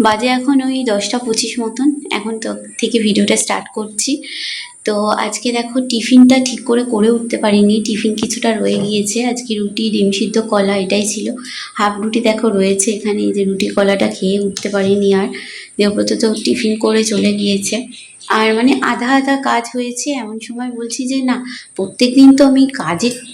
বাজে এখন ওই দশটা পঁচিশ মতন। এখন তো থেকে ভিডিওটা স্টার্ট করছি। তো আজকে দেখো টিফিনটা ঠিক করে করে উঠতে পারিনি। টিফিন কিছুটা রয়ে গিয়েছে। আজকে রুটি, ডিম সিদ্ধ, কলা এটাই ছিল। হাফ রুটি দেখো রয়েছে এখানে। যে রুটি, কলাটা খেয়ে উঠতে পারিনি আর। দেবব্রত তো টিফিন করে চলে গিয়েছে। আর মানে আধা আধা কাজ হয়েছে। এমন সময় বলছি যে না প্রত্যেক দিন তো আমি কাজে পা-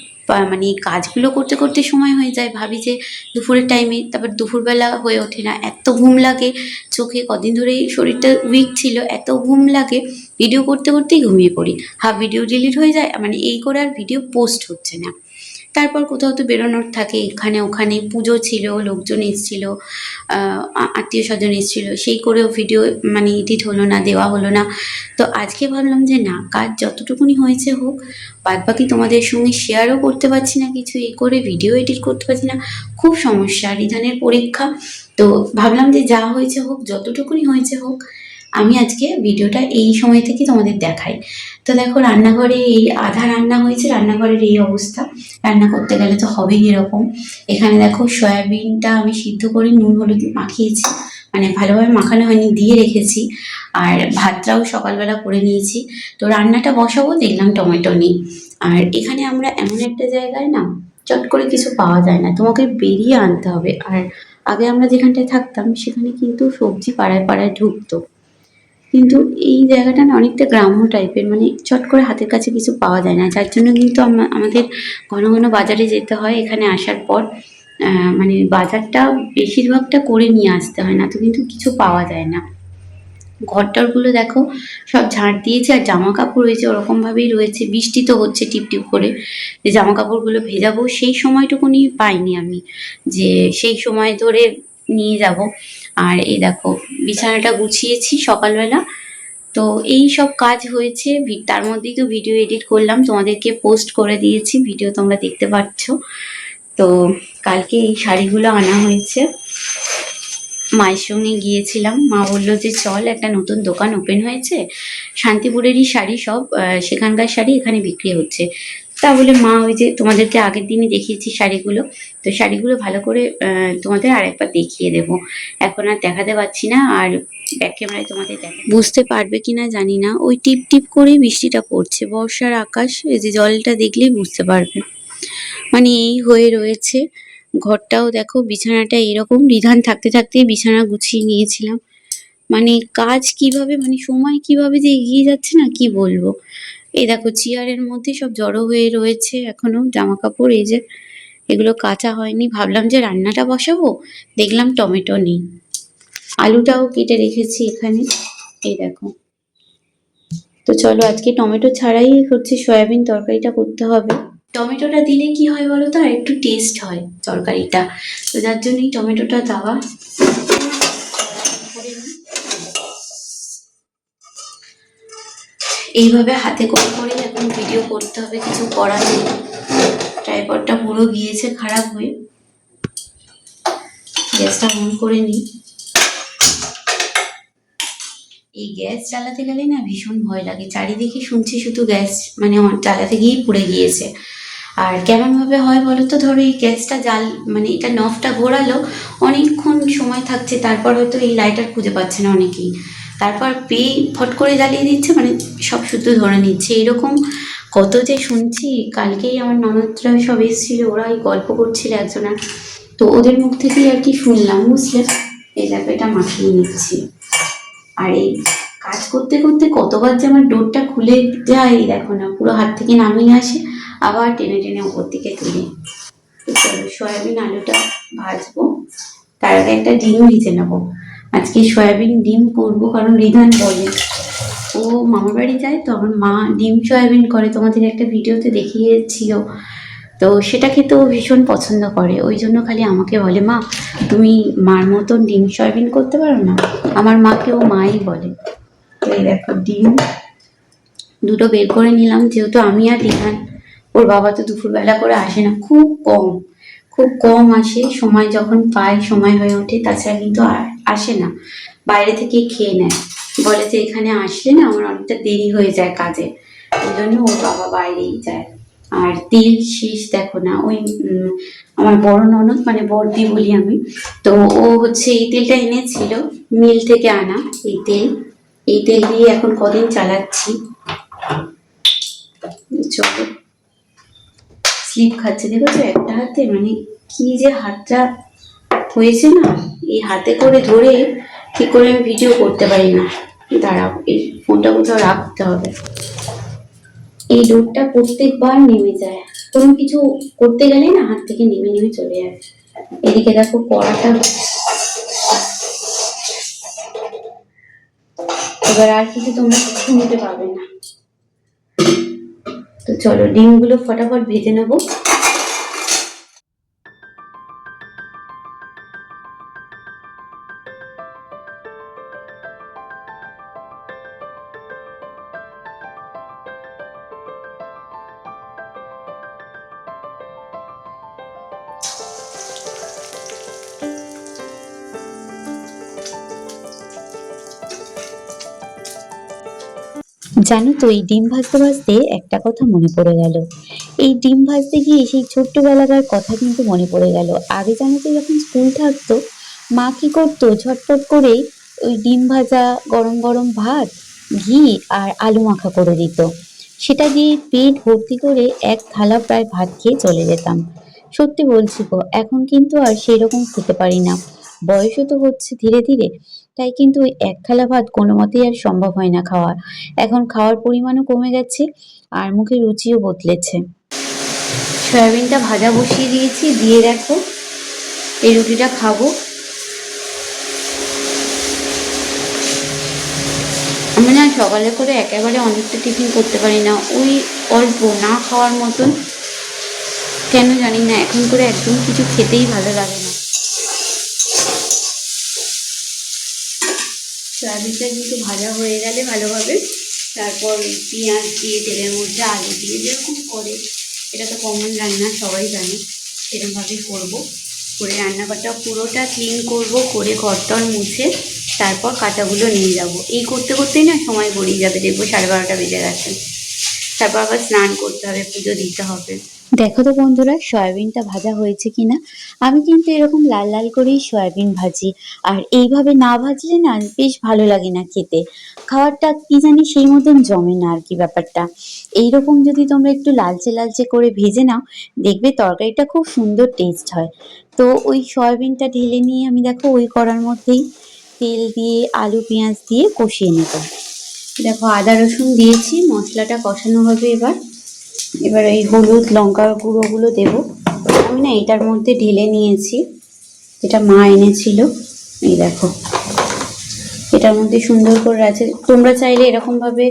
মানে কাজগুলো করতে করতে সময় হয়ে যায়। ভাবি যে দুপুরের টাইমে তারপর দুপুরবেলা হয়ে ওঠে না। এত ঘুম লাগে চোখে। কদিন ধরেই শরীরটা উইক ছিল। এত ঘুম লাগে। ভিডিও করতে করতেই ঘুমিয়ে পড়ি। হাফ ভিডিও ডিলিট হয়ে যায়। মানে এই করে আর ভিডিও পোস্ট হচ্ছে না। তারপর কোথাও তো বেরোনোর থাকে, এখানে ওখানে পুজো ছিল, লোকজন এসেছিল আত্মীয় স্বজন এসেছিল, সেই করেও ভিডিও মানে এডিট হলো না, দেওয়া হলো না। তো আজকে ভাবলাম যে না, কাজ যতটুকুনি হয়েছে হোক বাদ বাকি তোমাদের সঙ্গে শেয়ারও করতে পারছি না কিছু এই করে ভিডিও এডিট করতে পারছি না, খুব সমস্যা রিধানের পরীক্ষা। তো ভাবলাম যে যা হয়েছে হোক, যতটুকুনি হয়েছে হোক, আমি আজকে ভিডিওটা এই সময় থেকে তোমাদের দেখাই। তো দেখো রান্নাঘরে এই আধা রান্না হয়েছে, রান্নাঘরের এই অবস্থা। রান্না করতে গেলে তো হবেই এরকম। এখানে দেখো সয়াবিনটা আমি সিদ্ধ করে নুন হলুদ মাখিয়েছি। মানে ভালোভাবে মাখানো হয়নি, দিয়ে রেখেছি। আর ভাতটাও সকালবেলা করে নিয়েছি। তো রান্নাটা বসাবো, দেখলাম টমেটো নেই। আর এখানে আমরা এমন একটা জায়গায় না, চট করে কিছু পাওয়া যায় না। তোমাকে বেরিয়ে আনতে হবে। আর আগে আমরা যেখানটায় থাকতাম, সেখানে কিন্তু সবজি পাড়ায় পাড়ায় ঢুকতো। কিন্তু এই জায়গাটা না অনেকটা গ্রাম্য টাইপের মানে চট করে হাতের কাছে কিছু পাওয়া যায় না। যার জন্য কিন্তু আমাদের ঘন ঘন বাজারে যেতে হয়, এখানে আসার পর মানে বাজারটা বেশিরভাগটা করে নিয়ে আসতে হয় না, তো কিন্তু কিছু পাওয়া যায় না। ঘরটরগুলো দেখো, সব ঝাড় দিয়েছে আর জামা কাপড় রয়েছে, ওরকমভাবেই রয়েছে, বৃষ্টি তো হচ্ছে টিপ টিপ করে। যে জামা কাপড়গুলো ভেজাবো, সেই সময়টুকুনি পাইনি আমি, যে সেই সময় ধরে নিয়ে যাব। আর এই দেখো, বিছানাটা গুছিয়েছি সকালবেলা। তো এই সব কাজ হয়েছে তার মধ্যেই তো ভিডিও এডিট করলাম, তোমাদেরকে পোস্ট করে দিয়েছি ভিডিও তোমরা দেখতে পাচ্ছ। তো কালকে এই শাড়িগুলো আনা হয়েছে। মায়ের সঙ্গে গিয়েছিলাম, মা বলল যে চল, একটা নতুন দোকান ওপেন হয়েছে। শান্তিপুরেরই শাড়ি সব সেখানকার শাড়ি এখানে বিক্রি হচ্ছে। তা বলে মা ওই যে তোমাদেরকে আগের দিনই দেখিয়েছি শাড়িগুলো। তো শাড়িগুলো ভালো করে তোমাদের আরেকবার দেখিয়ে দেবো। এখন আর দেখাতে পারছি না, আর ব্যাক ক্যামেরায় তোমাদের দেখা বুঝতে পারবে কিনা জানি না। ওই টিপ টিপ করে বৃষ্টিটা পড়ছে। বর্ষার আকাশ, এই যে জলটা দেখলেই বুঝতে পারবে। মানে এই হয়ে রয়েছে। ঘরটাও দেখো, বিছানাটা এরকম। রিধান থাকতে থাকতেই বিছানা গুছিয়ে নিয়েছিলাম। মানে কাজ কীভাবে মানে সময় কীভাবে যে এগিয়ে যাচ্ছে না, কি বলব? এই দেখো চেয়ারের মধ্যে সব জড়ো হয়ে রয়েছে এখনও জামা কাপড় এই যে এগুলো কাঁচা হয়নি। ভাবলাম যে রান্নাটা বসাবো, দেখলাম টমেটো নেই। আলুটাও কেটে রেখেছি এখানে, এই দেখো। তো চলো আজকে টমেটো ছাড়াই হচ্ছে সয়াবিন তরকারিটা করতে হবে। টমেটোটা দিলে কি হয় বলো তো? আর একটু টেস্ট হয় তরকারিটা। তো যার জন্যই টমেটোটা দেওয়া। এইভাবে হাতে করে করে এখন ভিডিও করতে হবে, কিছু করার নেই। ট্রাইপডটা পুরো গিয়েছে, খারাপ হয়ে। গ্যাসটা অন করে নিই। এই গ্যাস চালাতে গেলে না ভীষণ ভয় লাগে। চারিদিকে শুনছি শুধু গ্যাস মানে চালাতে গিয়েই পুড়ে গিয়েছে। আর কেমনভাবে হয় বলো তো? ধরো এই গ্যাসটা জাল মানে এটা নফটা ঘোরালো, অনেকক্ষণ সময় থাকছে, তারপর হয়তো এই লাইটার খুঁজে পাচ্ছে না অনেকেই। তারপর পেয়ে ফট করে জ্বালিয়ে দিচ্ছে মানে সব শুধু ধরে নিচ্ছে। এরকম কত যে শুনছি, কালকেই আমার ননদরা সব এসেছিল ওরা এই গল্প করছিল একজনের। তো ওদের মুখ থেকেই আর কি শুনলাম, বুঝলে? এই এটা মাখিয়ে নিচ্ছি। আর এই কাজ করতে করতে কতবার যে আমার ডোরটা খুলে যায় দেখো না, পুরো হাত থেকে নামিয়ে আসে, আবার টেনে টেনে উপর দিকে তুলি। চলো, সয়াবিন আলুটা ভাজবো, তার আগে একটা ডিম ভিজে নেব। আজকে সয়াবিন ডিম করব কারণ রিধান বলে। ও মামার বাড়ি যায় তো, আমার মা ডিম সয়াবিন করে, তোমাদের একটা ভিডিওতে দেখিয়েছিল। তো সেটা খেতেও ভীষণ পছন্দ করে, ওই জন্য খালি আমাকে বলে, মা, তুমি মার মতন ডিম সয়াবিন করতে পারো না? আমার মাকে ও মাই বলে। তো এই দেখো ডিম, দুটো বের করে নিলাম, যেহেতু আমি আর রিধান, ওর বাবা তো দুপুরবেলা করে আসে না, খুব কম খুব কম আসে, সময় যখন পায়, সময় হয়ে ওঠে, তাছাড়া কিন্তু আর- আসে না। বাইরে থেকে খেয়ে নেয়। বলে যে, এখানে আসলে না আমার অনেকটা দেরি হয়ে যায় কাজে। ওই জন্য ওর বাবা বাইরেই যায়। আর তেল শেষ দেখো না, ওই আমার বড় ননদ মানে বড়দি বলি আমি, তো ও হচ্ছে এই তেলটা এনেছিল মিল থেকে আনা, এই তেল। এই তেল দিয়ে এখন কদিন চালাচ্ছি। চলো। স্লিপ খাচ্ছে, দেখেছ? একটা হাতে মানে কি যে হাতটা হয়েছে না? এই হাতে করে ধরে ঠিক করে আমি ভিডিও করতে পারি না? দাঁড়াও, এই ফোনটা কোথাও রাখতে হবে। এই লোডটা প্রত্যেকবার নেমে যায়। কোনো কিছু করতে গেলে না হাত থেকে নেমে নেমে চলে যায়। এদিকে দেখো পড়াটা এবার আর কিছু তোমরা শুনতে পাবে না। তো চলো ডিমগুলো ফটাফট ভেজে নেব। জানো তো, এই ডিম ভাজতে ভাজতে একটা কথা মনে পড়ে গেল। এই ডিম ভাজতে গিয়ে সেই ছোট্টবেলাকার কথা কিন্তু মনে পড়ে গেল। আগে জানো তো, যখন স্কুল থাকতো, মা কি করতো? ঝটপট করে ওই ডিম ভাজা, গরম গরম ভাত, ঘি আর আলু মাখা করে দিত। সেটা দিয়ে পেট ভর্তি করে এক থালা প্রায় ভাত খেয়ে চলে যেতাম। সত্যি বলছি গো, এখন কিন্তু আর সেই রকম খেতে পারি না। বয়সও তো হচ্ছে ধীরে ধীরে। তাই কিন্তু ওই এক থালা ভাত কোনো মতেই আর সম্ভব হয় না খাওয়া এখন খাওয়ার পরিমাণও কমে গেছে আর মুখে রুচিও বদলেছে। সয়াবিনটা ভাজা বসিয়ে দিয়েছি, দিয়ে দেখো, এই রুটিটা খাব। আমি না সকালে করে একেবারে অনেকটা টিফিন করতে পারি না, ওই অল্প না খাওয়ার মতন। কেন জানি না, এখন করে একদম কিছু খেতেই ভালো লাগে না। সয়াবিনটা কিন্তু ভাজা হয়ে গেলে ভালোভাবে তারপর পেঁয়াজ দিয়ে, তেলের মধ্যে আলু দিয়ে যেরকম করে। এটা তো কমন রান্না, সবাই জানে। সেরকমভাবেই করব। করে রান্নাঘরটা পুরোটা ক্লিন করব, করে ঘরটর মুছে তারপর কাঁচাগুলো নিয়ে যাব। এই করতে করতেই না সময় গড়িয়ে যাবে, দেখব সাড়ে বারোটা বেজে গেছে। তারপর আবার স্নান করতে হবে, পুজো দিতে হবে। দেখো তো বন্ধুরা, সয়াবিনটা ভাজা হয়েছে কিনা? আমি কিন্তু এরকম লাল লাল করেই সয়াবিন ভাজি। আর এইভাবে না ভাজলে না বেশ ভালো লাগে না খেতে। খাবারটা কি জানি সেই মতন জমে না আর কি ব্যাপারটা। এইরকম যদি তোমরা একটু লালচে লালচে করে ভেজে নাও, দেখবে তরকারিটা খুব সুন্দর টেস্ট হয়। তো ওই সয়াবিনটা ঢেলে নিয়ে আমি দেখো ওই করার মধ্যেই তেল দিয়ে, আলু, পেঁয়াজ দিয়ে কষিয়ে নেব। দেখো আদা, রসুন দিয়েছি, মশলাটা কষানো হবে এবার। এবার এই হলুদ লঙ্কার গুঁড়োগুলো দেব। আমি না এটার মধ্যে ঢেলে নিয়েছি। এটা মা এনেছিল। এই দেখো। এটার মধ্যে সুন্দর করে আছে। তোমরা চাইলে এরকমভাবে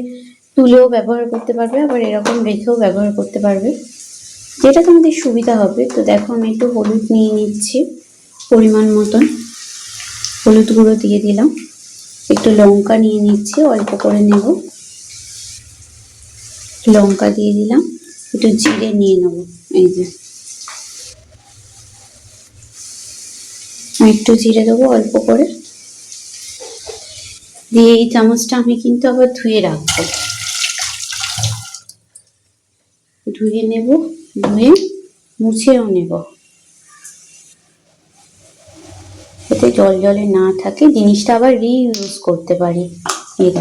তুলেও ব্যবহার করতে পারবে, আবার এরকম রেখেও ব্যবহার করতে পারবে। যেটা তোমাদের সুবিধা হবে। তো দেখো, আমি একটু হলুদ নিয়ে নিচ্ছি পরিমাণ মতন। হলুদ গুঁড়ো দিয়ে দিলাম। একটু লঙ্কা নিয়ে নিচ্ছি, অল্প করে নেব। লঙ্কা দিয়ে দিলাম। একটু জিরে নিয়ে নেব, এই যে। একটু জিরে দেবো অল্প করে। দিয়ে এই চামচটা আমি কিন্তু আবার ধুয়ে রাখব। ধুয়ে নেব, ধুয়ে মুছেও নেব। যাতে জল জলে না থাকে, জিনিসটা আবার রিইউজ করতে পারি। এই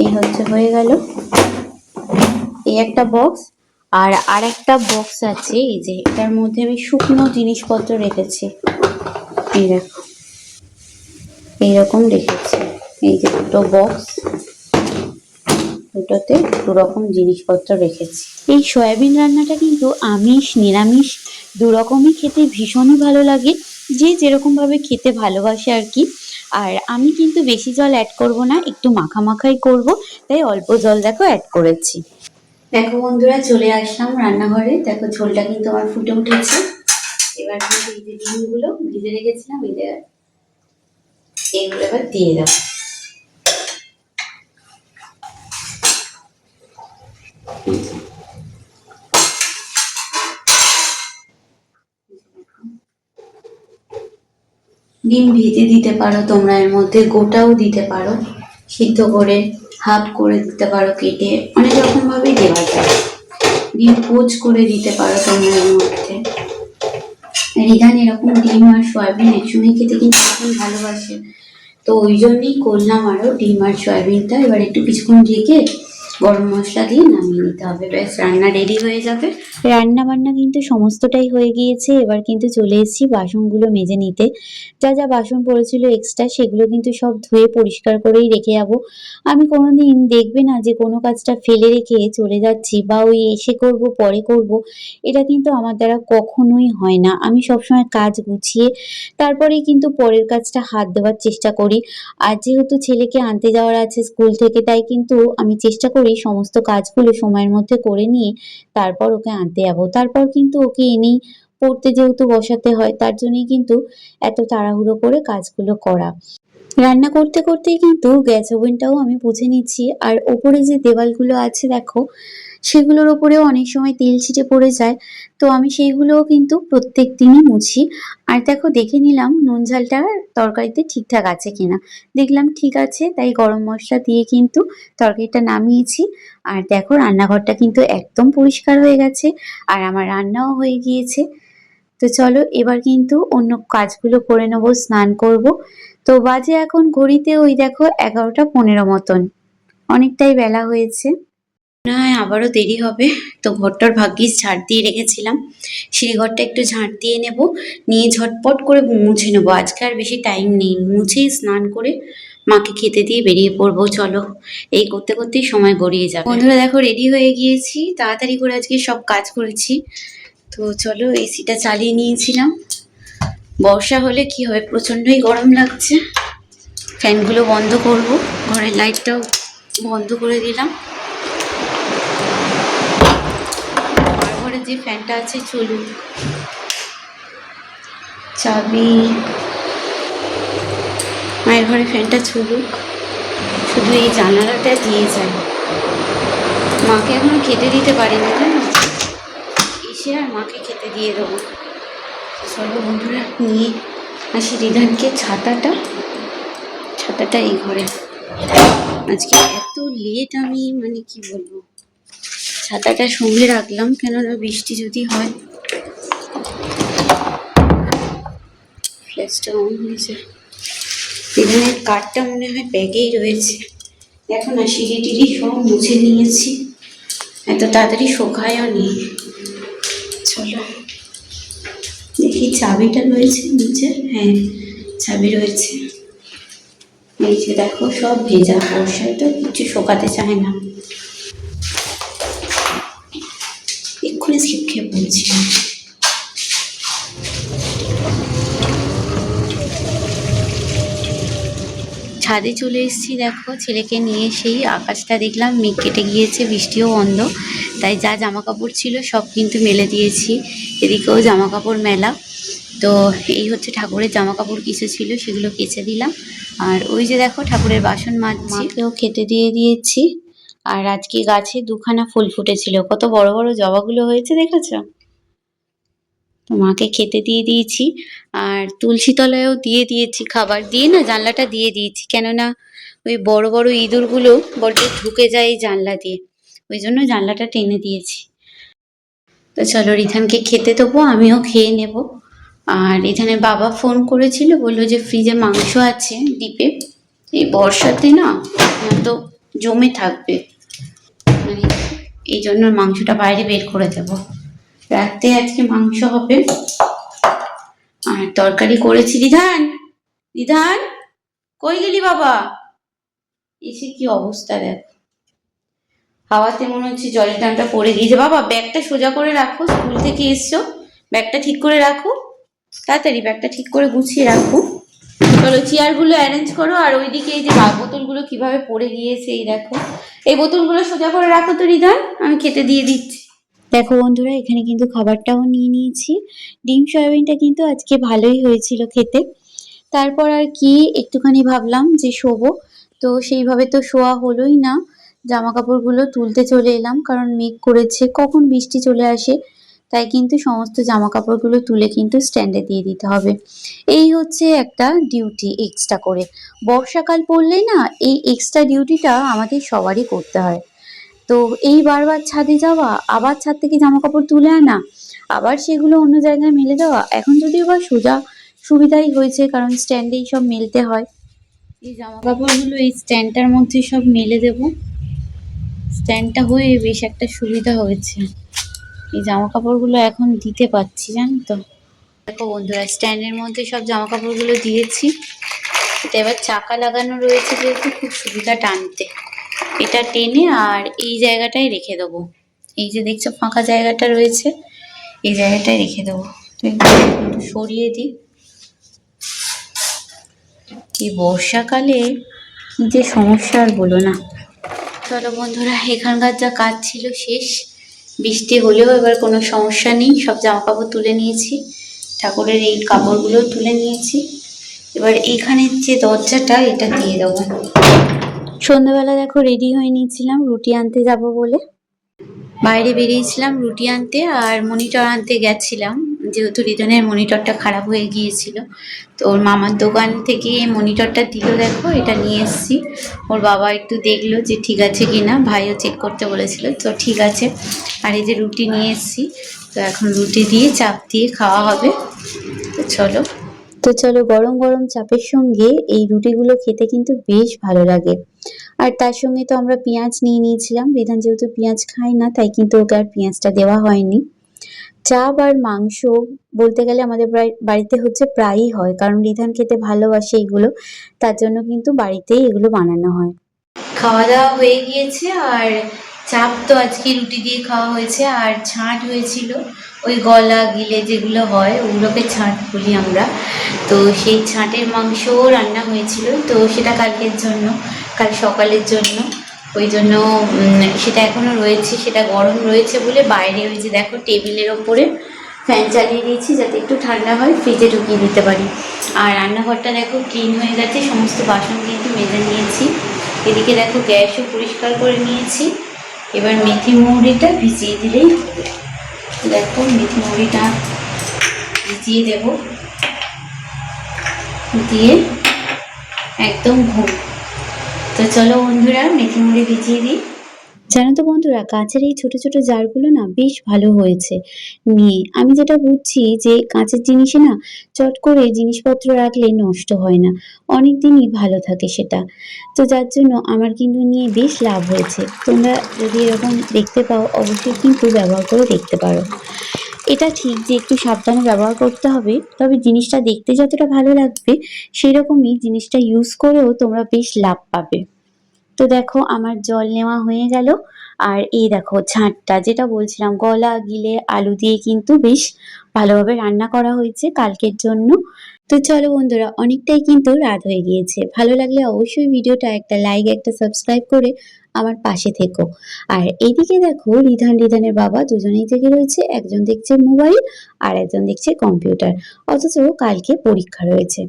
এই হচ্ছে, হয়ে গেল। এই একটা বক্স আর আর একটা বক্স আছে, এই যে এটার মধ্যে আমি শুকনো জিনিসপত্র রেখেছি। এই দেখো, এইরকম রেখেছি। এই যে দুটো বক্স দুটোতে দু রকম জিনিসপত্র রেখেছি। এই সয়াবিন রান্নাটা কিন্তু আমিষ, নিরামিষ দু রকমই খেতে ভীষণই ভালো লাগে। যে যেরকমভাবে খেতে ভালোবাসে আর কি। আর আমি কিন্তু বেশি জল অ্যাড করব না, একটু মাখা মাখাই করব, তাই অল্প জল দেখো অ্যাড করেছি। দেখো বন্ধুরা, চলে আসলাম রান্নাঘরে। দেখো ঝোলটা কিন্তু আমার ফুটে উঠেছে। এবার কিন্তু এই যে ডিমগুলো ভিজে রেখেছিলাম এদের এইগুলো এবার দিয়ে দেবো। ডিম ভেজে দিতে পারো তোমরা, এর মধ্যে গোটাও দিতে পারো। সিদ্ধ করে, হাফ করে দিতে পারো কেটে। রকম দেওয়া যায়। ডিম পোচ করে দিতে পারো তোমরা এর মধ্যে। রিধান এরকম ডিম আর সয়াবিন একসঙ্গে খেতে কিন্তু ভীষণ ভালোবাসে। তো ওই জন্যই করলাম আরও ডিম আর সয়াবিনটা। এবার একটু কিছুক্ষণ রেখে গরম মশলা দিয়ে নামিয়ে নিতে হবে। ব্যাস রান্না রেডি হয়ে যাবে। রান্না বান্না কিন্তু সমস্তটাই হয়ে গিয়েছে। এবার কিন্তু চলে এসেছি বাসনগুলো মেজে নিতে। যা যা বাসন পড়েছিল এক্সট্রা সেগুলো কিন্তু সব ধুয়ে পরিষ্কার করেই রেখে যাব। আমি কোনোদিন দেখবে না যে কোনো কাজটা ফেলে রেখে চলে যাচ্ছি বা ওই এসে করব, পরে করব। এটা কিন্তু আমার দ্বারা কখনোই হয় না। আমি সবসময় কাজ গুছিয়ে তারপরেই কিন্তু পরের কাজটা হাত দেওয়ার চেষ্টা করি। আর যেহেতু ছেলেকে আনতে যাওয়ার আছে স্কুল থেকে, তাই কিন্তু আমি চেষ্টা করি সমস্ত কাজগুলো সময়ের মধ্যে করে নিয়ে তারপর ওকে আনতে যাব। তারপর কিন্তু ওকে এনেই পড়তে যেহেতু বসাতে হয়, তার জন্যই কিন্তু এত তাড়াহুড়ো করে কাজগুলো করা। রান্না করতে করতেই কিন্তু গ্যাস ওভেনটাও আমি বুঝে নিচ্ছি। আর ওপরে যে দেওয়ালগুলো আছে দেখো, সেগুলোর ওপরেও অনেক সময় তেল ছিটে পড়ে যায়। তো আমি সেইগুলোও কিন্তু প্রত্যেক দিনই মুছি। আর দেখো, দেখে নিলাম নুন ঝালটা তরকারিতে ঠিকঠাক আছে কিনা। দেখলাম ঠিক আছে, তাই গরম মশলা দিয়ে কিন্তু তরকারিটা নামিয়েছি। আর দেখো, রান্নাঘরটা কিন্তু একদম পরিষ্কার হয়ে গেছে। আর আমার রান্নাও হয়ে গিয়েছে। তো চলো, এবার কিন্তু অন্য কাজগুলো করে নেব, স্নান করব। তো বাজে এখন ঘড়িতে ওই দেখো এগারোটা পনেরো মতন। অনেকটাই বেলা হয়েছে। না হয় আবারও দেরি হবে, তো ঘরটার ভাগ্যিস ঝাড় দিয়ে রেখেছিলাম। সেই ঘরটা একটু ঝাড় দিয়ে নেব, নিয়ে ঝটপট করে মুছে নেব। আজকে আর বেশি টাইম নেই মুছেই স্নান করে মাকে খেতে দিয়ে বেরিয়ে পড়ব। চলো, এই করতে করতেই সময় গড়িয়ে যাবে। বন্ধুরা দেখো রেডি হয়ে গিয়েছি, তাড়াতাড়ি করে আজকে সব কাজ করেছি। তো চলো এসিটা চালিয়ে নিয়েছিলাম। বর্ষা হলে কি হবে? প্রচণ্ডই গরম লাগছে। ফ্যানগুলো বন্ধ করব। ঘরের লাইটটাও বন্ধ করে দিলাম। ঘরে যে ফ্যানটা আছে চলুন। চাবি। মায়ের ঘরে ফ্যানটা চলুক। শুধু এই জানালাটা দিয়ে যায় মাকে এখনও খেতে দিতে পারিনি জানো এসে আর মাকে খেতে দিয়ে দেবো। চলো বন্ধুরা, নিয়ে আসি রিধানকে ছাতাটা। ছাতাটা এই ঘরে। আজকে এত লেট আমি মানে কি বলব? ছাতাটা সঙ্গে রাখলাম, কেননা বৃষ্টি যদি হয়। ফ্ল্যাশটা অন হয়েছে। রিধানের কার্ডটা মনে হয় ব্যাগেই রয়েছে। দেখো না সিঁড়ি টিড়ি সব মুছে নিয়েছি। এত তাড়াতাড়ি শোকায়ও নেই। দেখি, চাবিটা রয়েছে নিচে? হ্যাঁ চাবি রয়েছে। এই যে দেখো, সব ভেজা বর্ষায় তো কিছু শোকাতে চায় না। এক্ষুনি স্লিপ খেয়ে পড়ছি ছাদে চলে এসেছি, দেখো। ছেলেকে নিয়ে সেই আকাশটা দেখলাম, মেঘ কেটে গিয়েছে, বৃষ্টিও বন্ধ। তাই যা জামা কাপড় ছিল সব কিন্তু মেলে দিয়েছি। এদিকেও জামা কাপড় মেলা। তো এই হচ্ছে ঠাকুরের জামা কাপড় কিছু ছিল, সেগুলো কেচে দিলাম। আর ওই যে দেখো, ঠাকুরের বাসন মাজছি। মাকেও খেতে দিয়ে দিয়েছি। আর আজকে গাছে দুখানা ফুল ফুটেছিল। কত বড় বড় জবাগুলো হয়েছে, দেখেছ? তো মাকে খেতে দিয়ে দিয়েছি। আর তুলসী তলায়ও দিয়ে দিয়েছি খাবার। দিয়ে না জানলাটা দিয়ে দিয়েছি। কেননা ওই বড় বড় ইঁদুরগুলো বড্ড ঢুকে যায় এই জানলা দিয়ে। ওই জন্য জানলাটা টেনে দিয়েছি। তো চলো রিধানকে খেতে দেবো, আমিও খেয়ে নেব। আর রিধানের বাবা ফোন করেছিল, বলল যে ফ্রিজে মাংস আছে ডিপে এই বর্ষাতে না তো জমে থাকবে। মানে এই জন্য মাংসটা বাইরে বের করে দেবো। রাতে আজকে মাংস হবে। আর তরকারি করেছি রিধান রিধান কই গেলি বাবা? এসে কি অবস্থা দেখ। হাওয়াতে মনে হচ্ছে জলের টানটা পড়ে গিয়েছে। বাবা, ব্যাগটা সোজা করে রাখো, স্কুল থেকে এসছো। ব্যাগটা ঠিক করে রাখো। তাড়াতাড়ি ব্যাগটা ঠিক করে গুছিয়ে রাখো। চলো, চেয়ারগুলো অ্যারেঞ্জ করো। আর ওইদিকে এই যে বোতলগুলো কীভাবে পড়ে গিয়েছে, এই দেখো। এই বোতলগুলো সোজা করে রাখো তো রিধান আমি খেতে দিয়ে দিচ্ছি। দেখো বন্ধুরা, এখানে কিন্তু খাবারটাও নিয়ে নিয়েছি। ডিম, সয়াবিনটা কিন্তু আজকে ভালোই হয়েছিল খেতে। তারপর আর কি, একটুখানি ভাবলাম যে শোবো। তো সেইভাবে তো শোয়া হলোই না। জামা কাপড়গুলো তুলতে চলে এলাম, কারণ মেঘ করেছে, কখন বৃষ্টি চলে আসে, তাই কিন্তু সমস্ত জামা কাপড়গুলো তুলে কিন্তু স্ট্যান্ডে দিয়ে দিতে হবে। এই হচ্ছে একটা ডিউটি এক্সট্রা করে। বর্ষাকাল পড়লেই না, এই এক্সট্রা ডিউটিটা আমাদের সবারই করতে হয়। তো এই বারবার ছাদে যাওয়া, আবার ছাদ থেকে জামা কাপড় তুলে আনা, আবার সেগুলো অন্য জায়গায় মেলে দেওয়া, এখন যদিও বা সোজা সুবিধাই হয়েছে কারণ স্ট্যান্ডেই সব মেলতে হয়। এই জামা কাপড়গুলো এই স্ট্যান্ডটার মধ্যে সব মেলে দেব। স্ট্যান্ডটা হয়ে বেশ একটা সুবিধা হয়েছে। এই জামা কাপড়গুলো এখন দিতে পারছি, জানো তো? দেখো বন্ধুরা স্ট্যান্ডের মধ্যে সব জামা কাপড়গুলো দিয়েছি এবার চাকা লাগানো রয়েছে যেহেতু, খুব সুবিধা টানতে। এটা টেনে আর এই জায়গাটায় রেখে দেবো। এই যে দেখছ, ফাঁকা জায়গাটা রয়েছে, এই জায়গাটায় রেখে দেবো। সরিয়ে দিই এই বর্ষাকালে যে সমস্যা আর বলো না। চলো বন্ধুরা, এখানকার যা কাজ ছিল শেষ। বৃষ্টি হলেও এবার কোনো সমস্যা নেই, সব জামা কাপড় তুলে নিয়েছি। ঠাকুরের এই কাপড়গুলো তুলে নিয়েছি। এবার এখানের যে দরজাটা, এটা দিয়ে দেবো। সন্ধ্যাবেলা দেখো রেডি হয়ে নিয়েছিলাম, রুটি আনতে যাব বলে। বাইরে বেরিয়েছিলাম রুটি আনতে আর মনিটর আনতে গেছিলাম। যেহেতু রিদনের মনিটরটা খারাপ হয়ে গিয়েছিল, তো ওর মামার দোকান থেকে মনিটরটা দিল দেখো, এটা নিয়ে এসেছি। ওর বাবা একটু দেখল যে ঠিক আছে কি না ভাইও চেক করতে বলেছিল, তো ঠিক আছে। আর এই যে রুটি নিয়ে এসেছি, তো এখন রুটি দিয়ে চাপ দিয়ে খাওয়া হবে। তো চলো। তো চলো গরম গরম চাপের সঙ্গে এই রুটিগুলো খেতে কিন্তু বেশ ভালো লাগে। আর তার সঙ্গে তো আমরা পেঁয়াজ নিয়ে নিয়েছিলাম বিধান যেহেতু পেঁয়াজ খায় না, তাই কিন্তু ওকে আর পেঁয়াজটা দেওয়া হয়নি। চাপ আর মাংস বলতে গেলে আমাদের বাড়িতে হচ্ছে প্রায়ই হয়, কারণ রিধান খেতে ভালোবাসে এগুলো, তার জন্য কিন্তু বাড়িতেই এগুলো বানানো হয়। খাওয়া দাওয়া হয়ে গিয়েছে, আর চাপ তো আজকে রুটি দিয়ে খাওয়া হয়েছে, আর ছাঁট হয়েছিল। ওই গলা গিলে যেগুলো হয়, ওগুলোকে ছাঁট বলি আমরা। তো সেই ছাঁটের মাংসও রান্না হয়েছিল, তো সেটা কালকের জন্য, কাল সকালের জন্য। ওই জন্য সেটা এখনও রয়েছে, সেটা গরম রয়েছে বলে বাইরে ওই যে দেখো টেবিলের ওপরে ফ্যান চালিয়ে দিয়েছি যাতে একটু ঠান্ডা হয়, ফ্রিজে ঢুকিয়ে দিতে পারি। আর রান্নাঘরটা দেখো ক্লিন হয়ে গেছে, সমস্ত বাসন কিন্তু মেজে নিয়েছি। এদিকে দেখো গ্যাসও পরিষ্কার করে নিয়েছি। এবার মেথি মৌরিটা ভিজিয়ে দিলেই হবে। দেখো মেথি মুড়িটা ভিজিয়ে দেব। দিয়ে একদম ঘুম। তো চলো বন্ধুরা মেথি মুড়ি ভিজিয়ে দিই। জানো তো বন্ধুরা, কাঁচের এই ছোট ছোট জারগুলো না বেশ ভালো হয়েছে। নিয়ে আমি যেটা বুঝছি যে কাঁচের জিনিসে না চট করে জিনিসপত্র রাখলে নষ্ট হয় না অনেক দিনই ভালো থাকে সেটা। তো যার জন্য আমার কিন্তু নিয়ে বেশ লাভ হয়েছে। তোমরা যদি এরকম দেখতে পাও, অবশ্যই কিন্তু ব্যবহার করে দেখতে পারো। এটা ঠিক যে একটু সাবধানে ব্যবহার করতে হবে, তবে জিনিসটা দেখতে যতটা ভালো লাগবে, সেরকমই জিনিসটা ইউজ করেও তোমরা বেশ লাভ পাবে। তো দেখো আমার জল নেওয়া হয়ে গেল। আর এই দেখো ঝাঁটটা, যেটা বলছিলাম, গলা, গিলে, আলু দিয়ে কিন্তু বেশ ভালোভাবে রান্না করা হয়েছে কালকের জন্য। তো চলো বন্ধুরা, অনেকটাই কিন্তু রাত হয়ে গিয়েছে। ভালো লাগলে অবশ্যই ভিডিওটা একটা লাইক একটা সাবস্ক্রাইব করে আমার পাশে থেকো। আর এইদিকে দেখো রিধান, রিধানের বাবা দুজনেই থেকে রয়েছে। একজন দেখছে মোবাইল আর একজন দেখছে কম্পিউটার। অথচ কালকে পরীক্ষা রয়েছে।